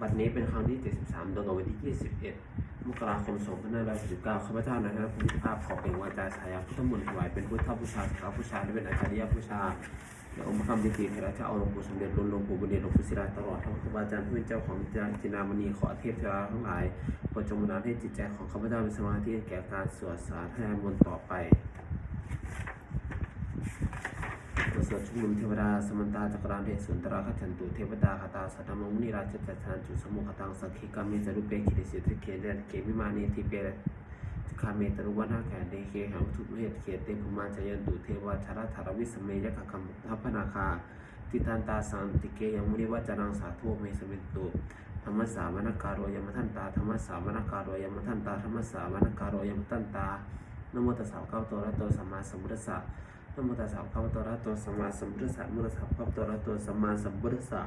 บัดนี้เป็นครั้งที่ 73ตรงกับวันที่ 21 มกราคม 2569ข้าพเจ้าในฐานะผู้พิพากษาขอเป็นวาจาสายาพุทธมนต์ถวายเป็นพุทธบูชาสาวบูชาและเป็นอาจารย์บูชาและองค์พระคำดีๆเระเจ้าเอาหลงปู่สมเด็จหลวงหลวงปู่บุญเดชหลวงปู่ศิลาตลอดทั้งครูบาอาจารย์ผู้เป็นเจ้าของจินาจินามณีขอเทพเทวาทั้งหลายโปรดจงบันดาลให้จิตใจของข้าพเจ้ามีสมาธิแก่การสวดสาธยายมนต์ต่อไป บทสวดชุมนุมเทวดาสมันตาจักรานเทสุนตราคัจฉันตุเทวดาคาตาสัตมมุนิราชจัตชันจุสมุขตังสักขิกามิจรุเปกิริสิทธิเกเรเกมิมานีทิเปรคาเมตรุวันาแขเดเคหังทุเวทเขเตภุมาจยันตุเทวาชาราธารวิสเมยะคัมทัพพนาคาติตันตาสันติเกยังมุนิวัจนังสาธุเมสมิตุธรรมสามนการโรยมทันตาธรรมสามนการโรยมทันตาธรรมสามนการโรยมทันตานโมตัสสะเก้าตัวและตัวสัมมาสัมพุทธัสสะ นะโมตัสสะภะคะตระหะโตสัมมาสัมพุทธัสสะนะโมตัสสะภะคะตระหะโตสัมมาสัมพุทธัสสะ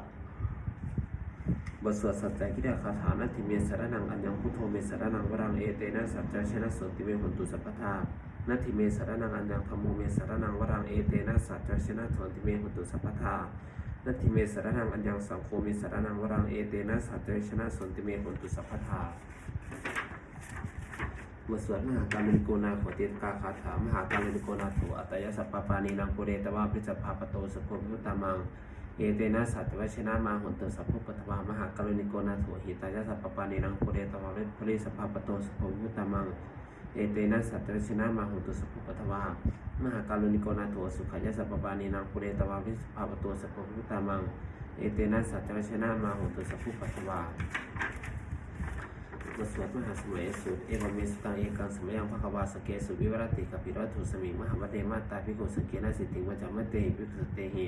บทสวดสัจจะกิริยาคาถานาทิเมสารนังอัญญพุทโธเมสารนังวรังเอเตนะสัจจะชนะสนติเมหุนตุสัพพทานาทิเมสารนังอัญญธรรมโมเมสารนังวรังเอเตนะสัจจะชนะสนติเมหุนตุสัพพทานาทิเมสารนังอัญญสังโฆเมสารนังวรังเอเตนะสัจจะชนะสนติเมหุนตุสัพพทา บทสวดมหาการมิโกนาโขติกาคาถามหาการมิโกนาโถอัตยสัพปปานีนังปุเรตวาปิจภาปโตสุภมุตตามังเอเตนะสัตวชนะมาหุนเตสัพพุปตวามหาการมิโกนาโถหิตายสัพปปานีนังปุเรตวาปิปริสภาปโตสุภมุตตามัง เอเตนะสัตวชนะมาหุนเตสัพพุปตวามหาการมิโกนาโถสุขายสัพปปานีนังปุเรตวาปิสภาปโตสุภมุตตามัง เอเตนะสัตวชนะมาหุนเตสัพพุปตวา บทสวดมหาสมัยสูตรเอวเมสตังเอกังสมัยยังพระกวาสเกสุวิวรติกปิรัตุสมิมหาวเดมาตาภิกขุสเกนะสิทธิวจามะเตหิภิกขุเตหิ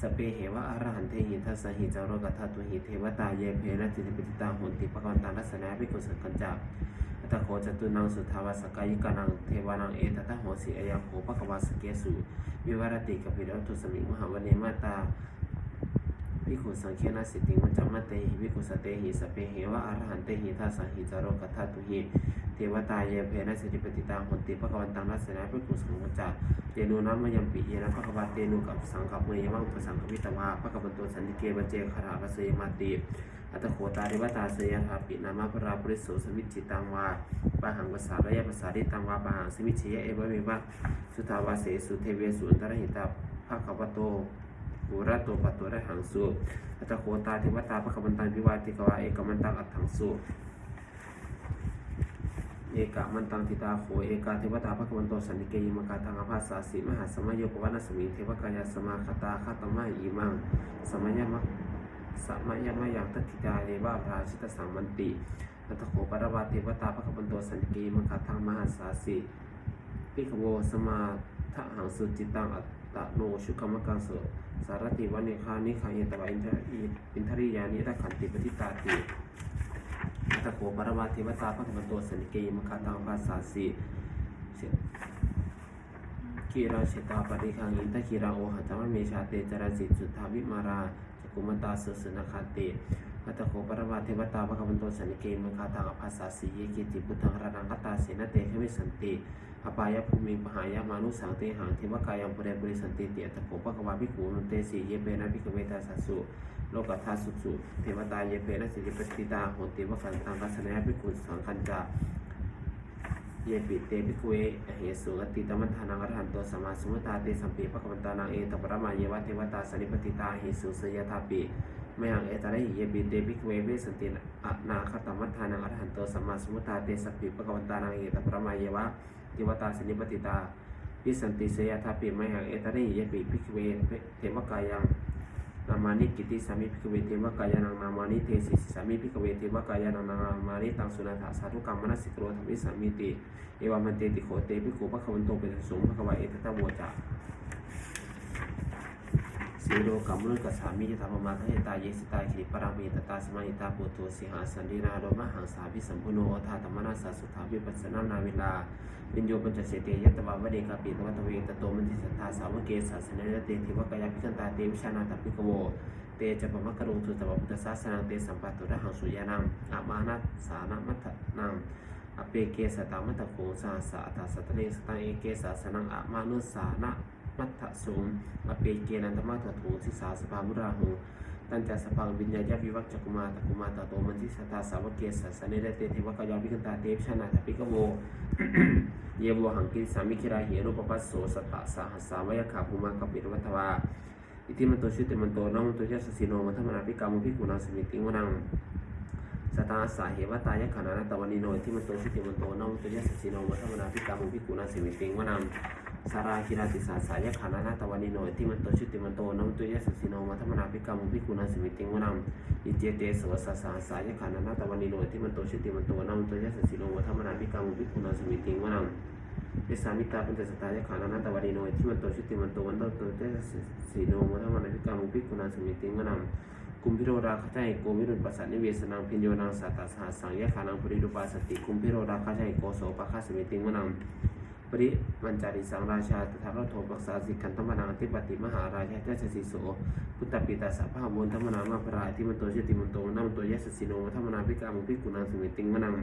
สเปเหวะอรหันเตหิทัสสหิจารกัตตุหิเทวตาเยเพนะจิตปิติตาหุนติปะกันตังรัสนาภิกขุสกัญจาอัตโคจตุนังสุทาวาสกายิกานังเทวานังเอตตะโหสิอยังโหปะกวาสเกสุวิวรติกปิรัตุสมิมหาวเดมาตา วิคุสังเขนะสิติมัจจมะเตหิวิคุสเตหิสเปหิวะอรหันเตหิทัสสหิจารกัตถตุหิเทวตาเยเพนะสิติปฏิตังหนติภะคะวันตังนัสนะภิกขุสังฆจักเตนุนัมมยัมปิเยนะภะคะวะเตนุกับสังกัปเมยมังอุปสังควิตวาภะคะวันโตสันติเกวเจคาราภะเสยมาติอัตโคตาริวตาเสยทาปินามะปราปริโสสมิจิตังวาปะหังภาษาระยะภาษาริตังวาปะหังสมิจฉิยะเอวะเมวะสุทาวาเสสุเทเวสุอันตรหิตาภะคะวะโต ปุระโตปัตโตระหังสุอัตโคตาเทวตาพระคมันตังวิวาติกวาเอกมันตังอัตถังสุเอกมันตังทิตาโขเอกาเทวตาพระคมันโตสันนิเกยิมกาตังอภัสสาสีมหาสมัยโยปวัณสมิเทวกายาสมาคตาคาตมะอิมังสมัยมะสมัยมะยังตัทิตาเรวะพราชิตสังมันติอัตโขปรวาเทวตาพระคมันโตสันนิเกยิมกาตังมหาสาสีปิขโวสมาทหังสุจิตังอัตโนชุกรรมกังสุ สารติวันเนคานิขังเยตวะอินทรีอินทริยานิรักขันติปฏิตาติอัตโขปรมาเทวตาพระธรรมโตสันเกยมคาตังภาษาสีกีราเชตาปริคังอินทกีราโอหัจามะเมชาเตจราสิจุทาวิมาราจกุมตาสุสนาคาเต อัตโขปรวาเทวตาพระธรรมโตสันิเกยมคาตังภาษาสีเยกิติพุทธังรนังคตาเสนเตขมิสันติอปายภูมิปหายามานุสังเตหังเทวกายังปุเรปุริสันติเตียตโขปะกวาภิกขุนเตสีเยเปนะภิกขเวตาสัสสุโลกัทธาสุสุเทวตาเยเปนะสิริปติตาโหติวกันตังกัสนะภิกขุสังคัญจาเยปิเตภิกขเวเหสุอติตมัฏฐานังอรหันโตสัมมาสมุทธาเตสัมปีภะคะวันตานังเอตปรมาเยวะเทวตาสนิปติตาเหสุสยทาปิ มยังเอตระหิเยปิเตภิกเวเวสันตินอะนาคตมัฏฐานังอรหันโตสัมมาสมุทธาเตสัมปีภะคะวันตานังเอตปรมาเยวะเทวตาสินิปติตาวิสันติเสยทาปิไมหังเอตระหิเยปิภิกเวเทวกายังนามานิกิติสามิภิกเวเทวกายานังนามานิเทสิสามิภิกเวเทวกายานังนามานิตังสุนันทาสาธุกรรมมนสิกโรธรรมิสามิติเอวามันเตติโขเตภิโกขุปะคะวันโตเป็นสงฆ์ภะคะวะเอตตะโวจา สีโลกัมมุลกัสามิยะธรรมมาทะเยตาเยสิตาขิปรามีตตาสมาหิตาปุโตสิหาสันตินาโรมหังสาภิสัมพุโนอทาธรรมนาสาสุทธาวิปัสสนานาเวลาวิญโยปัญจเสเตยัตวาวเดกาปิตวัตเวตโตมันติสัทธาสาวเกศาสนเนเตทิวกายาภิคันตาเตวิชานาตปิกโวเตจะปมะกรุงตุตวพุทธศาสนังเตสัมปัตตุระหังสุยานังอามานัสสานะมัตถนังอเปเกสตามัตโคสาสะตาสัตเนสตังเอเกสาสนังอามานุสานะ มัทธสุงอเปเกนันตมัทถุสิสาสภามุราหูตันจัสพังวิญญาญาวิวักจักุมาตกุมาตโตมันทิสตาสาวเกสสนเนเรเตเทวกยาวิคันตาเตปชนะทปิกโวเยโวหังกินสามิคิราเหรุปปัสโสสตะสหัสสามยขาภูมากัปิรวัตวาอิติมันโตชุติมันโตน้องมันโตยัสสิโนมัทมนาภิกามุภิกุณาสมิติงวนังสตาสาเหวตายขณานาตวันิโนอิติมันโตชุติมันโตน้องมันโตยัสสิโนมัทมนาภิกามุภิกุณาสมิติงวนัง สาราคิราติสาสายขณานาตวันิโนอิติมันโตชุติมันโตน้องมันโตยัสสิโนมัทมนาภิกามุภิกุณาสมิติงวนังอิเจเตสวสสาสายขณานาตวันิโนอิติมันโตชุติมันโตน้องมันโตยัสสิโนมัทมนาภิกามุภิกุณาสมิติงวนังเอสามิตาปัญจสตายะขานานาตวารีโนที่มันโตชุติมันโตวันโตโตเจสีโนมัทมนอภิกามุปิกุณาสมิติงมนังกุมพิโรราคาใจโกมิรุนปัสสนิเวสนังพิญโยนังสัตตสหัสสังยะขานังปริรูปาสติกุมพิโรราคาใจโกโสปะคาสมิติงมนัง ริมันจาริสังราชาตถาโรโทปักษาสิกันธรรมนังทิปติมหาราชาเจสสิโสพุทธปิตาสัพพะมุนธรรมนามาปรายที่มันโตชุติมันโตนัมโตยสสิโนธรรมนาภิกามุปิกุณาสมิติงมนัง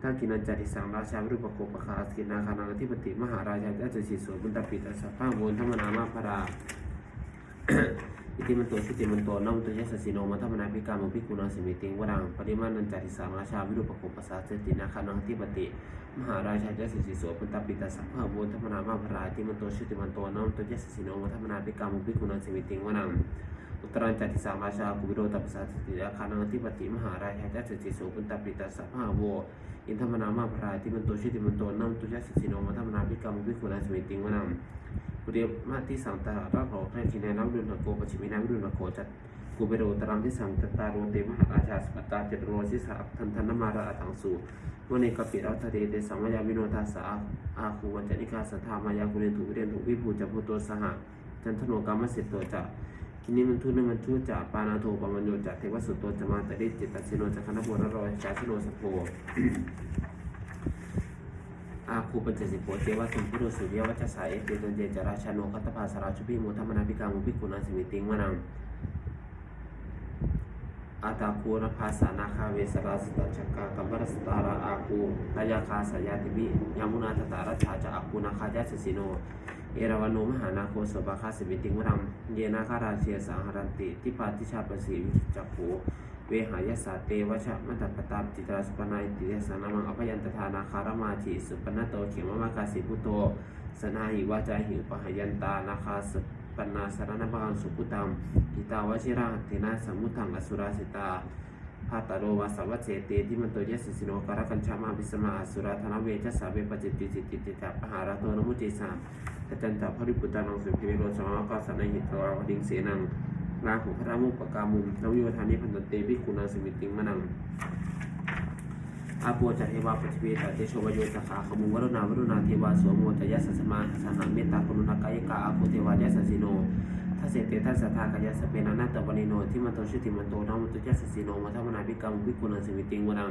ถ้ากินันจาริสังราชารุปโกปคาสกินาคานังอธิปติมหาราชาเจ้าจะสิโสบุญตปิตาสัพพะโวนธรรมนามาพรา อิติมันโตชุติมันโตน้อมตัวยสสิโนมัทมนาภิกามุภิกุณาสิมิติงวรังปริมาณนันจาริสังราชาวิรุปโกปสาสตินาคานังอธิปติมหาราชาเจ้าสิสิโสบุญตปิตาสัพพะโวนธรรมนามาพราติมันโตชุติมันโตน้อมตัวยสสิโนมัทมนาภิกามุภิกุณาสิมิติงวรังอุตรันจัติสามราชากุวิโรตัปสาสติอาคานังทิปติมหาราชาจัตติโสปุตตปิตาสัพพะโวอินทมนามาพราติมันโตชิติมันโตนัมตุยัสสิโนมัทมนาภิกรรมภิกขุนาสมิติงวรัง ตาราโรแทคินานัมดุลโกปชิมินาดุลโกจัตกุเบโรตรังที่สังตตาโรเตมหาราชาสปตาเจตโรสิสาทันทันนมาราตังสูวันนี้กปิรัตเตเตสัมมยาวิโนทาสาอาคูวัจนิกาสัทธามายาคุเรนถุวิเรนถุวิภูจัพุโตสหจันทโนกรรมสิทโตจะกินิมันทุนมันทุจ่าปานาโทปมัญโยจ่าเทวสุตโตจมาตริจิตตสิโนจักขณโบรโรยจาชิโนสโพ อาคูปัญจสิโพเทวะสมพุทโธสุริยวัชสายเตตันเจจราชาโนคัตตภาสราชุพิโมทัมนาภิกามุภิกุณาสิมิติงวนังอาตาคูนภาสานาคาเวสราสตัจักกากัมบรสตาราอาคูตายาคาสยาติบิยามุนาตตารัชาจะอาคูนาคายัสสิโน เอราวันโนมหานาโคสบาคาสิมิติงวรังเยนาคาราเชียสังหรันติ ทิปาติชาปสีวิจักโข เวหายสาเตวชะมัตตปตามจิตราสุปนายติเสานามังอภยันตทานาคารมาชิสุปนโตเขมมากาสิพุโตสนาหิวาจาหิปหยันตานาคาสปนาสารนบังสุพุตัมหิตาวชิราเทนะสมุทังอสุราสิตาพาตโรวาสวัเจเตที่มันตัวยสิสิโนการกัญชามาพิสมาอสุราธนเวชสาเวปจิตติจิตติติตาปหาราโตนมุติสามตจันตพริปุตตานังสุภิโรสมากาสนัยหิตวาวดิงเสนัง ลาหูพระมุกปกามุมนวโยธานิพันตเตวิคุณาสมิติงมนังอาปัวจัเทวาปฏิเวตเตโชวโยสขาขมุงวรณาวรุณาเทวาสวโมตยัสสมาสหเมตตาคุณุณกายกาอาภูเทวายัสสิโน ทัสเสเตทัสสทากายสเปนานาตวนิโนที่มันโตชุติมันโตนามุตยัสสิโนมัทมนาภิกรรมวิกุณาสมิติงวนัง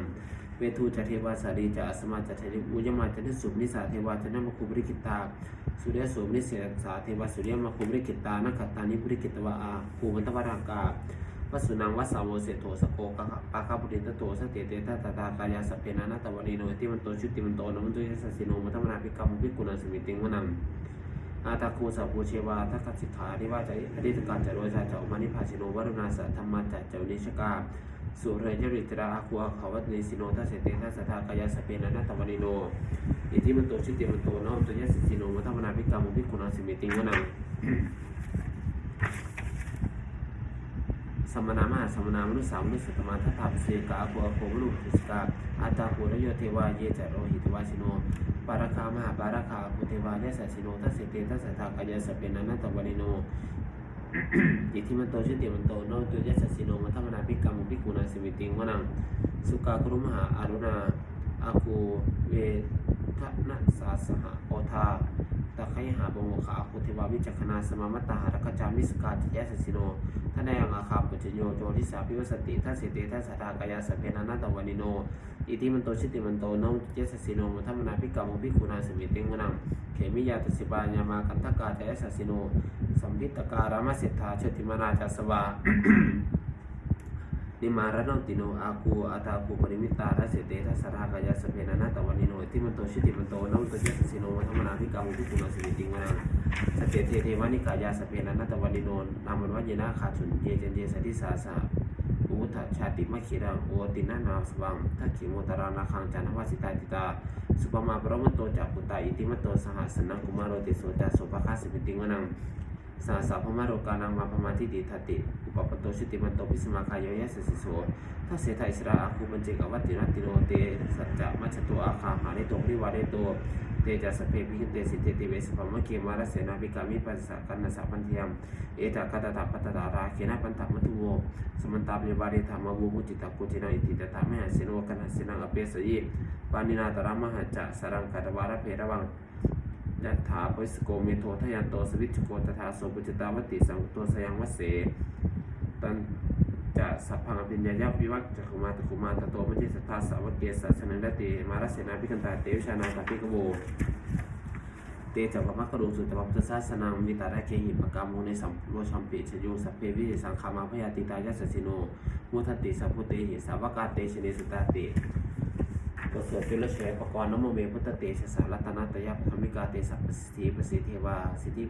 เวทูจเทวาสารีจะอสมาจเทริอุยมาจนิสุนิสาเทวาจนะมคุบริกิตาสุริยโสมนิเสสาเทวาสุริยมคุบริกิตานักขตานิบริกิตวะอาภูมันตวรากาวสุนังวัสาวเสโทสโกกะปาคาปุริตโตสเตเตตาตาตากายาสเปนานาตวรีโนติมันโตชุติมันโตนมันโตยสสิโนมัทมนาภิกรรมภิกุณาสมิติงวนัง อาตาคูสัพปูเชวาทักขสิกขาที่ว่าจะอดิตการจะรวยจะเจ้ามานิพาชิโนวรุณาสัทธรรมาจัจเจ้านิชกาสุเรยริตราอาคูอาขวัตเนสิโนทัสเสเตทัสสทากายาสเปนานาตวรีโนอิติมันโตชุติมันโตนมันโตยสสิโนมัทมนาภิกรรมภิกุณาสิมิติงวนังสมณามหาสมณามนุสามนุสตมาทัตถาปเสกาโคอโคมรุปิสกาอาตาโครโยเทวาเยจโรหิตวาสิโน ปาราคามหาปาราคาภูเทวายสัสสิโนทัสเสเตทัสสะทากายสเปนันตวริโนอิทิมันโตชุติมันโตโนตุยสัสสิโนมัทมนาภิกรรมภิกุณาสิมิติงวนังสุกาครุมหาอารุณาอาคูเว ทนะสาสหะโอทาตะไคหาบโมขาภูเทวาวิจักขณาสมามัตตาหารกจามิสกาติยสสสิโนท่านในยังอาคาปุจโยโจทิสาพิวสติท่าเสติท่าสัทธากายาสพเพนานาตวานิโน อิติมันโตชิติมันโตนองเจสสิโนมัทมนาภิกรรมภิกขุนาสมิติงนังเขมิยาตุสิบายามากันทกาเตสสิโนสัมพิตการามเสทธาเชติมนาจัสวา นิมารณติโนอาคูอาตาคูปริมิตาราเสเตทัสรากายาสเพนานาตวันนิโนติมันโตชิติมันโตนัมโตเจสสิโนวัฒมนาภิกามุพิกุณสิวิติงวนาสเตเทเทวานิกายาสเพนานาตวันนิโนนามันวัจเยนาขาชุนเยเจนเยสติสาสาอุทธชาติมะขีรังโอตินานาสวังทักขิโมตารานาคังจานวาสิตาติตาสุปมาปรมันโตจากปุตตาอิติมโตสหัสนังกุมารโรติโสจาโสภคาสิวิติงวนังสาสาพมาโกานังมาพมาทิติทัติ อุปปโตชิติมันโตปิสมาคายยะสสิโสถ้าเสถาอิสระอาคูบัญเจกวัตติรติโนเตสัจจะมัจจตัวอาคาหานิโตปริวาเรโตเตจัสเพพิหิเตสิเตติเวสปมเกมารเสนาภิกามิปัสสะกันนสะพันเทียมเอตากตตาปัตตาราเคนะปันตมัตุโวสมันตาปิวาเรธรรมบูมุจิตาปุจินาอิติตตามะเสโนกันเสนังอเปสยิปานินาตรามหัจะสรังกัตวารเพระวังยัตถาปิสโกเมโททยันโตสวิจโกตถาโสปุจตาวติสังโตสยังวเส ตันจะสัพพังอภิญญายาวิวัตจักขุมาตะขุมาตะโตมจิสัทธาสาวเกสัสนันดติมารเสนาภิกันตาเตวิชานาตาภิกโวเตจักรมะกรุสุตตะพุทธศาสนามิตาระเคหิปกามุในสัมโลชัมปิชโยสัพเพวิสังขามาพยาติตายาสสิโนมุทัตติสัพพุเตหิสาวกาเตชเนสุตาติก็สวดจุลเฉยปกรณ์นโมเมพุทธเตชะสารัตนาตยะธรรมิกาเตสัพสิทธิประสิทธิวาสิทธิ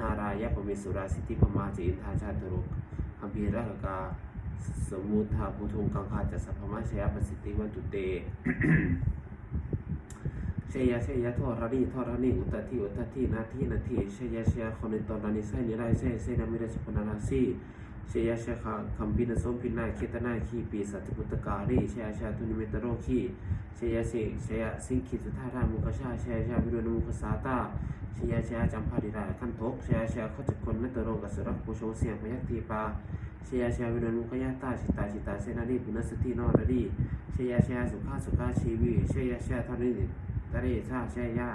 นารายะปมิสุราสิทธิปมาจิอินทาชาตุรุ คัมพีรกกาสมุทาภูทุงกังคาจัสัพมาชยประสิทธิวันตุเตเชยเชยทอรณีทอรณีอุตติอุตตินาทีนาทีเชยเชยคนในตอนนี้เช่นิไรใช่เชยนามิเรชปนาราซี เชยเชยคัมพินสมพินาเคตนาขีปีสัตพุตการีเชยเชยทุนิเมตโรขีเชยเชยเชยสิงคิสุธารามุขชาเชยเชยวิรุณมุขสาตาเชยเชยจำพาดิราขันทกเชยเชยขจักคนนัตโรกัสรักปุโชเสียงพยัคตีปาเชยเชยวิรุณมุขยาตาชิตาชิตาเสนาดีปุณสตินอรดีเชยเชยสุขาสุขาชีวีเชยเชยทอริตรีชาเชยา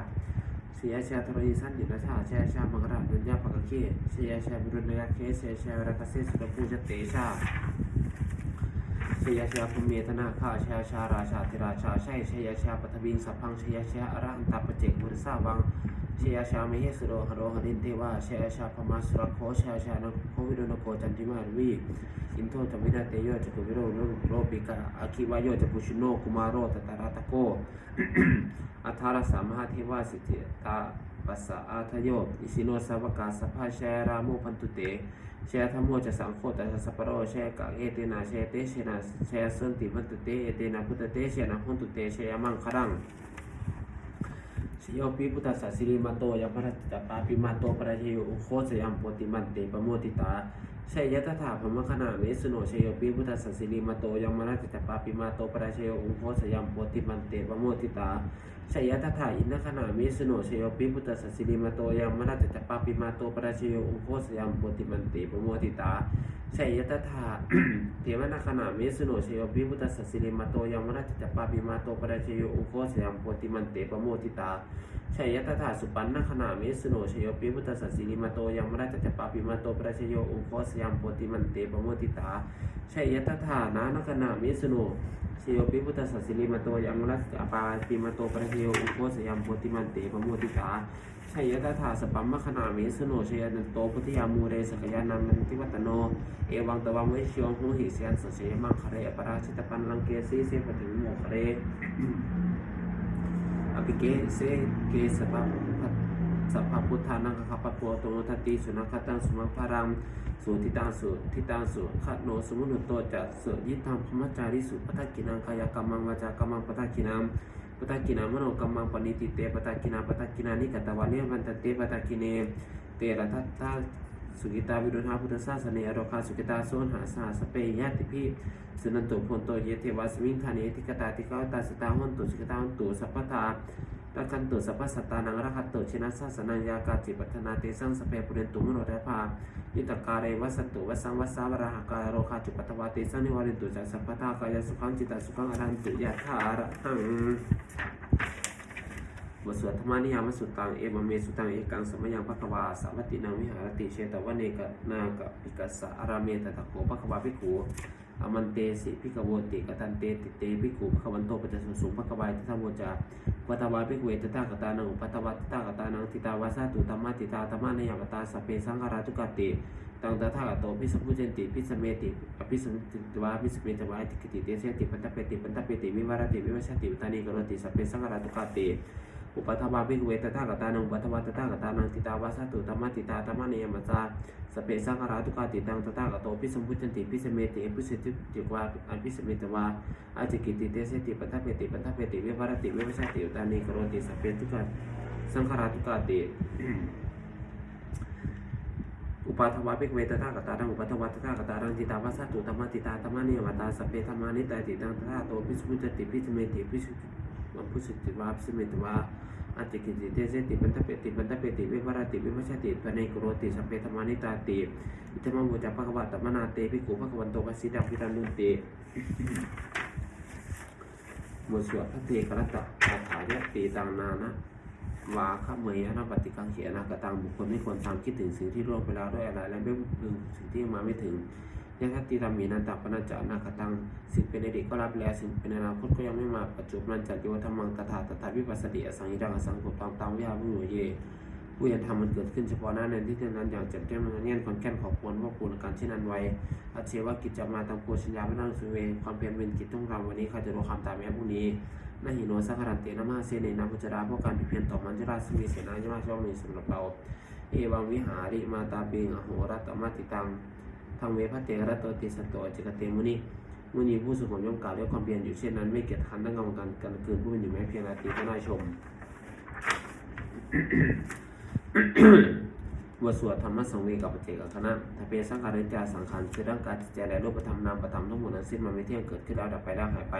เสียชาทรณีสันยินาชาเชยชามังราดุนยาปะกะเคเสียชาบุรุณยาเคเสียชารักเสสุรภูจเตชาเสียชาภูเมธนาคาเชยชาราชาธิราชาใช่เชยชาปัทวินสัพพังเชยชาอรันตปเจกมุรสาวัง ชยชาเมเหสโรหโรหดินเทวาเชยชาพมาสุรโคเชยชานโควิโรนโคจันติมาวีอินโทจมินาเตโยจักุวิโรโรปิกาอาคิวายโยจปุชโนกุมารโรตตาราตะโกอัทารสามหาเทวาสิทธิตาปัสสะอาทโยอิสิโนสาวกาสภาเชยรามุพันตุเตเชยธรรมโมจะสังโฆตัสสะสัพโรเชยกะเอเตนะเชยเตเชนะเชยสันติพันตุเตเอเตนะพุทธเตเชยนะพันตุเตเชยมังครัง สิโยปิพุทธสัสสิริมาโตยพระจัปปาปิมาโตปราเชโยอุโคสยามโปติมันเตปโมติตาชัยยะตถาพมคณาเมสุโนเชโยปิพุทธสัสสิริมาโตยมพระจัปปาปิมาโตปราเชโยอุโคสยามโปติมันเตปโมติตาชัยยะตถาอินนคณาเมสุโนเชโยปิพุทธสัสสิริมาโตยมพระจัปปาปิมาโตปราเชโยอุโคสยามโปติมันเตปโมติตา ชัยยตถาเทวนาคณาเมสุโนเชโยบิพุทธสัสสิริมาโตยมราชจัปปาบิมาโตปราเชโยอุโคสยามโพติมันเตปโมติตา ชัยตถาสุปันนขณามิสโนชโยปิพุทธสัสสิริมาโตยังมราชจัปปาปิมาโตประชโยอุโคสยามโพติมันเตปโมติตาชัยตถานานขณามิสโนชโยปิพุทธสัสสิริมาโตยังมราชจัปปาปิมาโตประชโยอุโคสยามโพติมันเตปโมติตาชัยตถาสปัมมขณามิสโนชยนันโตพุทธิยามูเรสกยานันนันติวัตโน เอวังตวังวิชยงหูหิเสียนสเสมังคเรอปราชิตปันลังเกสีเสปถึงโมคเร อภิเกเสเกสปะพัสัพพพุทธานังคปะโปโตทตติสุนัขตังสุมังพารังสุทิตังสุทิตังสุขะโนสมุนุโตจะสุยิทังพมจาริสุปทักกินังกายกรรมังวาจากรรมังปทักกินังปทักกินังมโนกรรมังปณิติเตปทักกินังปทักกินานิกตวานิวันตเตปทักกิเนเตระทัตตา สุกิตาวิรุณาพุทธศาสนาอโรคาสุกิตาโซนหาสาสเปยญาติพิสุนันตุพนโตเยเทวาสมิงธานิติกตาติกาตาสตาหันตุสุกิตาหันตุสัพพทารักันตุสัพพสัตตานังรักขตุชินัสสสนัญญากาจิปัฒนาเตสังสเปปุเรนตุมโนเรภายุตการเรวัสตุวัสังวัสสาวราหการโรคาจุปัตวาเตสังนิวารินตุจัสสัพพทากายสุขังจิตตสุขังอรันตุยะถาระหัง บทสวดธรรมานิยามสุตังเอวเมสุตังเอกังสมยังภควาสาวัตตินังวิหารติเชตวเนกนากปิกัสสะอาราเมตตะโขภควาภิกขุอมันเตสิภิกโวติกตันเตติเตภิกขุภควันโตปัจจสุสุภควายทัตโมจาปัตตวาภิกเวตตากตานังปัตตวาตตากตานังทิตาวาสาตุธรรมติตาธรรมะนยามตาสเพสังขาราทุกติตังตถาคตโตพิสัมพุเจนติพิสเมติอภิสัมติวาพิสเมตวาติกิติเตเสติปันตเปติปันตเปติวิวารติวิวัชติตานิกรติสัพเพสังฆราตุกาเต อุปัฏฐวาภิเวตถาคตานังอุปัฏฐวาตาคตานังติตาวาสตุธรรมติตาธรรมเนยมัจจาสเพสังฆราตุกาติตังตถาคตโตพิสัมพุเจนติพิสเมติอภิสัมติวาอภิสเมตวาอาจิกิติเตเสติปันตเปติปันตเปติวิวารติวิวัชติอุตานิกรติสเพทุกขสังฆราตุกาเตอุปาทวะภิกเวตถาคตานังอุปาทวะตถาคตานังจิตาวาสตุธรรมติตาธรรมเนวตาสเพธรรมานิตาติตังตถาโตพิสมุจติพิสเมติพิสุ พุสิติวาพิสเมตวาอัจจิกิติเตเสติปันตเปติปันตเปติวิวารติวิวัชติปะเนกโรติสัพเพธรรมานิตาติอิทธัมมังบุจจภควะตมนาเตภิกขุภควันโตวสิดังพิตันุเตบทสวดพระเทกรัตตะคาถายะตีตังนานะวาขเมยนะปฏิกังเขียนากะตังบุคคลไม่ควรตามคิดถึงสิ่งที่ล่วงไปแล้วด้วยอะไร และไม่พึงสิ่งที่มาไม่ถึง ยังคัติธรรมีนันตปนัญจานาคตังสิ่งเป็นอดีตก็รับแล้วสิ่งเป็นอนาคตก็ยังไม่มาปัจจุบันจัดโยธรรมังตถาตถาวิปัสสติอสังยิรังอสังกุตังตามวิหาวิโยเยผู้เห็นธรรมมันเกิดขึ้นเฉพาะหน้าในที่นั้นอย่างแจ่มแจ้งมันเงี้ยนความแก่นขอบควรว่าควรการเช่นนั้นไว้อาเชวากิจจะมาตังโพชัญญาไม่นั่งสุเวความเพียรเป็นกิจต้องทำวันนี้ใครจะรู้ความตามแม้พรุ่งนี้นาหิโนสักการันเตนะมาเสเนนาพุจราเพราะการเพียนต่อมันจะราสมีเสนายมาชอบมีสำหรับเรา เอวังวิหาริมาตาเบงอโหรัตมาติตัง ทางเวพระเตระโตติสตโตจิกเตมุนีมุนีผู้สุขมย่อมกล่าวด้วยความเพียรอยู่เช่นนั้นไม่เกียจคันตั้งกำกันกันคืนผู้เป็นอยู่แม้เพียงนาทีก็น่าชมบทสวดธรรมสังเวกับปเจกคณะทเปสังขารจาสังขารคือร่างกายจิตใจและรูปธรรมนามประธรรมทั้งหมดนั้นสิ้นมันไม่เที่ยงเกิดขึ้นแล้วดับไปแล้วหายไป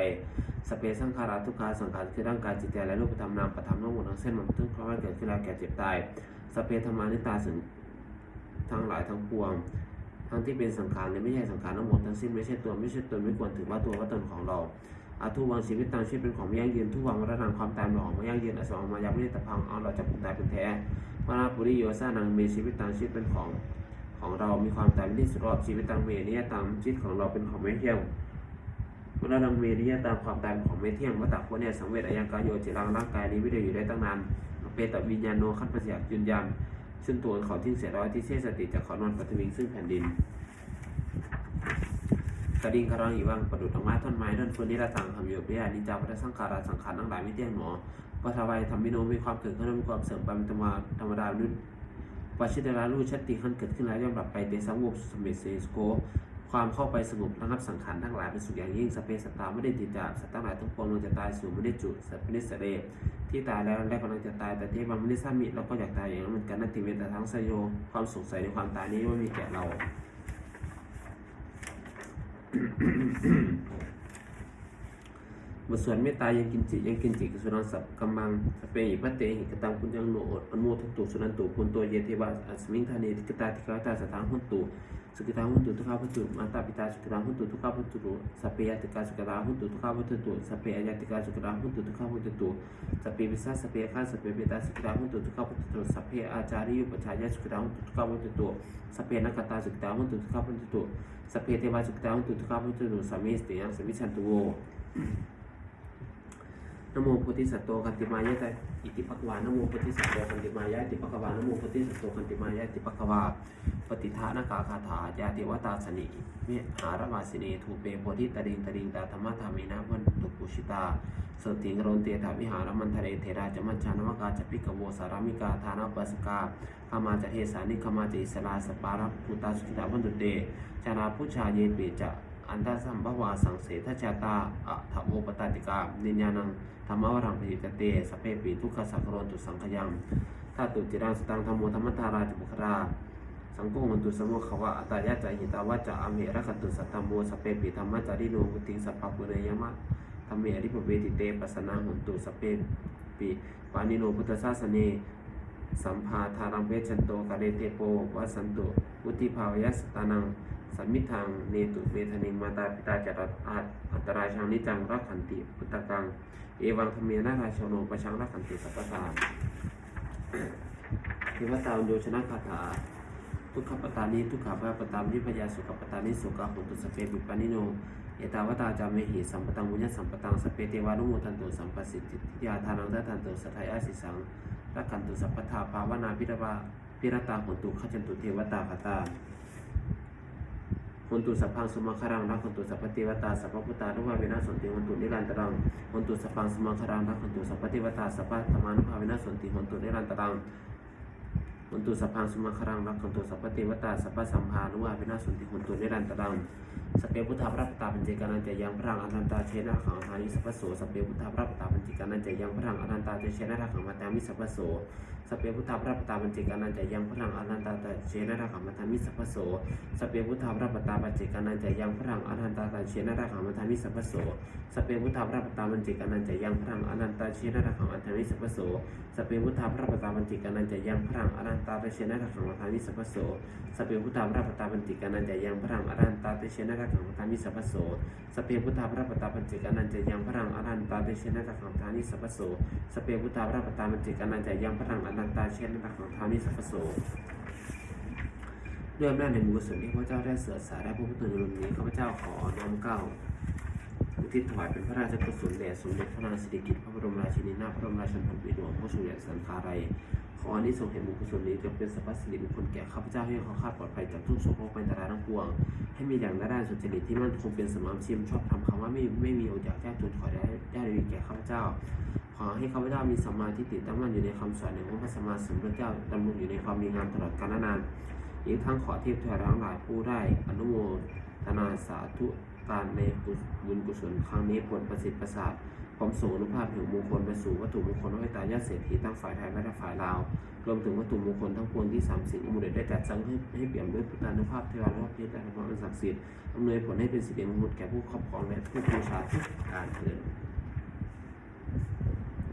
สเปสังขาราทุกขาสังขารคือร่างกายจิตใจและรูปธรรมนามประธรรมทั้งหมดทั้งเส้นมันทุกข์เพราะว่าเกิดขึ้นแล้วแก่เจ็บตาย สเปธรรมานิตาสึงทั้งหลายทั้งปวง ทั้งที่เป็นสังขารและไม่ใช่สังขารทั้งหมดทั้งสิ้นไม่ใช่ตัวไม่ใช่ตนไม่ควรถือว่าตัวว่าตนของเราอาทุวังชีวิตตามชีวิตเป็นของไม่ยั่งยืนทุวังวรนังความตายเป็นของไม่ยั่งยืนอสวงมายังไม่ได้ตะพังเอาเราจะเป็นตายเป็นแท้วราปุริโยสานังมีชีวิตตามชีวิตเป็นของของเรา มีความตายเป็นที่สุดรอบชีวิตตามเมนิยตามชีวิตของเราเป็นของไม่เที่ยงเวลาดังเมริยตามความตายของไม่เที่ยงวัตตะโคเนี่ยสังเวชอายังกายโยจิรังร่างกายนี้ไม่ได้อยู่ได้ตั้งนานเปตวิญญาณโนขันปัญญายืนยัน ซึ่งตัวเขาทิ้งเสียร้อยที่เสสติจะขอนอนปฐวิงซึ่งแผ่นดินกระดิ่งกระรองอีวังประดุดดอกไม้ท่อนไม้ท่อนฟืนนิรัตังทำอยู่พิยานิจาพัทสังขาราสังขารทั้งหลายไม่เตี้ยงหนอปัทวัยธรรมิโนมีความเกิดขึ้นมีความเสื่อมไปเป็นธรรมาธรรมดานุษปัจฉิตราลูชัติขันเกิดขึ้นแล้วย่อมดับไปเตสังวบสมิเซสโก ความเข้าไปสงบระงับสังขารทั้งหลายเป็นสุขอย่างยิ่งสเปสตาไม่ได้ติดจากสัตว์ทั้งหลายทั้งปวงมันจะตายสู่ไม่ได้จุสัตว์ไม่ได้เสดที่ตายแล้วและกำลังจะตายแต่เที่มันไม่ได้สร้างมิเราก็อยากตายอย่างนั้นเหมือนกันนั่นติเวแต่ทั้งสยโยความสงสัยในความตายนี้ว่มีแก่เราบทสวดเมตตายังกินจิยังกินจิกสุนันสับกำมังสเปหิพระเตหิกตังปุญญังโนอดอนุโมทัตตุสุนันตุปุนโตเยเทวาอัสมิงธานีทิกตาทิกาตาสถานหุนตุ สุกิตาหุตุทุกขาพุตุมาตาปิตาสุกิตาหุตุทุกขาพุตุสัพเพยติกาสุกิตาหุตุทุกขาพุตุสัพเพยติกาสุกิตาหุตุทุกขาพุตุสัพเพวิสัสสัพเพข้าสัพเพเบตาสุกิตาหุตุทุกขาพุตุสัพเพอาจาริยุปชายะสุกิตาหุตุทุกขาพุตุสัพเพนักตาสุกิตาหุตุทุกขาพุตุสัพเพเทวาสุกิตาหุตุทุกขาพุตุสัมมิสติยังสัมมิชันตุโว นโมพุทธิสัตโตคันติมายะตอิติปักวานโมพุทธิสัตโตคันติมายะติปักวานโมพุทธิสัตโตคันติมายะติปักวาปฏิทานากาคาถายาติวตาสนิเมหารวาสิเนทูเปโพธิตริงตริงตาธรรมธรรมินาวันตุปุชิตาสติงโรนเตถาวิหารมันทะเลเทราจมัญชานวกาจปิกโวสารามิกาทานาปัสกาขมาจะเทสานิขมาจะอิสลาสปาระพุตาสุขิตาวันตุเตจาราพุชาเยเปจะ อันตสัมภวาสังเสทชาตาอะทะโวปตติกานิญาณังธรรมวรังปฏิตเตสเปปีทุกขสังคโรนตุสังขยังถ้าตุจิรังสตังธรรมโมธรรมทาราจุบุคราสังโฆมันตุสมุขวะอัตายะจาหิตาวะจะอเมระคันตุสัตตมโมสเปปีธรรมจาริโนมุติงสัพพะปุเรยมะธรรมเมอริปเวติเตปัสนาหุนตุสเปปีปานิโนพุทธศาสเนสัมภาธารังเวชันโตกะเรเตโปวัสสันตุพุทธิภาวยสตานัง สัมมิทางเนตุเวทนิงมาตาปิตาจัตอาอัตรายชังนิจังรักขันติพุทธกัง เอวังธรรมเมนาราชโนประชังรักขันติสัพพตาเทวตาโยชนะคาถา ทุกขปตานิทุกขาภาปตามนิพยาสุขปตานิสุขหุตุสเปปิปานิโนเอตาวตาจามเมหิสัมปตังมุญญสัมปตังสเปเทวานุโมทันตุสัมปสิทธิทิยาทานังทัตันตุสัทธายาสิสังรักขันตุสัพพทาภาวนาพิรวาพิรตาหุตุขจันตุเทวตาคาตา หนตุสัพพังสมังคารังรักขันตุสัพพเทวตาสัพพพุตานุภาเวนะสนติหนตุนิรันตรังหนตุสัพพังสมังคารังรักขันตุสัพพเทวตาสัพพะธรรมานุภาเวนะสนติหนตุนิรันตรัง หนตุสัพพังสุมาครังรักขันตุสัพพเทวตาสัพพะสัมภานุวาวินาสสุนติหนตุนิรันตรังสเปพุทธาพระปตาปัญจกานันจะยังพระงอนันตาเชนะขังทานิสัพพโสสเปพุทธาพระปตาปัญจกานันจะยังพระงอนันตาเชนะขังมาตามิสัพพโสสเปพุทธาพระปตาปัญจกานันจะยังพระงอนันตาเชนะขังมาตามิสัพพโสสเปพุทธาพระปตาปัญจกานันจะยังพระงอนันตาเชนะขังมาตามิสัพพโสสเปพุทธาพระปตาปัญจกานันจะยังพระงอนันตาเชนะขังมาตามิสัพพโสสเปพุทธาพระปตาบันติกานันจะยังพระงอนันตาเตเชนะรักขังมาทามิสัพพโสสเปียพุทธาพระปตาบันติกานันจะยังพระงอนันตาเตเชนะรักขังมาทามิสัพพโสสเปียพุทธาพระปตาบันติกานันจะยังพระงอนันตาเตเชนะรักขังมาทามิสัพพโสสเปียพุทธาพระปตาบันติกานันจะยังพระงอนันตาเชนะรักขังมาทามิสัพพโสด้วยอำนาจในบุญกุศลที่พระเจ้าได้เสือสายได้พระพุทธรุนนี้ข้าพเจ้าขอน้อมเกล้าอุทิศถวายเป็นพระราชกุศลแด่สมเด็จพระนางสิริกิติ์พระบรมราชินีนาถพระบรมราชชนนีหลวงพระสุริยสันคาไรย ขออนิสงส์แห่งบุญกุศลนี้จงเป็นสัพพสิริมงคลแก่ข้าพเจ้าให้เขาข้าดปลอดภัยจากทุกโศกโรคภัยอันตรายทั้งปวง ให้มีอย่างด้านสุจริตที่มั่นคงเป็นสมามเชียมชอบทำคำว่าไม่ไม่มีโอกาสยากจนขอได้ได้ดีแก่ข้าพเจ้า ขอให้ข้าพเจ้ามีสัมมาทิฏฐิตั้งมั่นอยู่ในคำสอนของพระสัมมาสัมพุทธเจ้าดำรงอยู่ในความดีงามตลอดกาลนานอีกทั้งขอเทียบเทวดาทั้งหลายผู้ได้อนุโมทนาสาธุการในบุญกุศลครั้งนี้ผลประสิทธิ์ประสาท ความสูงอนุภาพถึงมงคลไปสู่วัตถุมงคลไว้ตายาติเศรษฐีทั้งฝ่ายไทยและฝ่ายลาวรวมถึงวัตถุมงคลทั้งปวงที่สามสิ่งมูลเดชได้จัดสร้างให้ให้เปี่ยมด้วยพุทธานุภาพเทวานุภาพเพชรและพระมันศักดิ์สิทธิ์อำนวยผลให้เป็นสิริมงคลแก่ผู้ครอบครองและผู้บูชาทุกการเถิด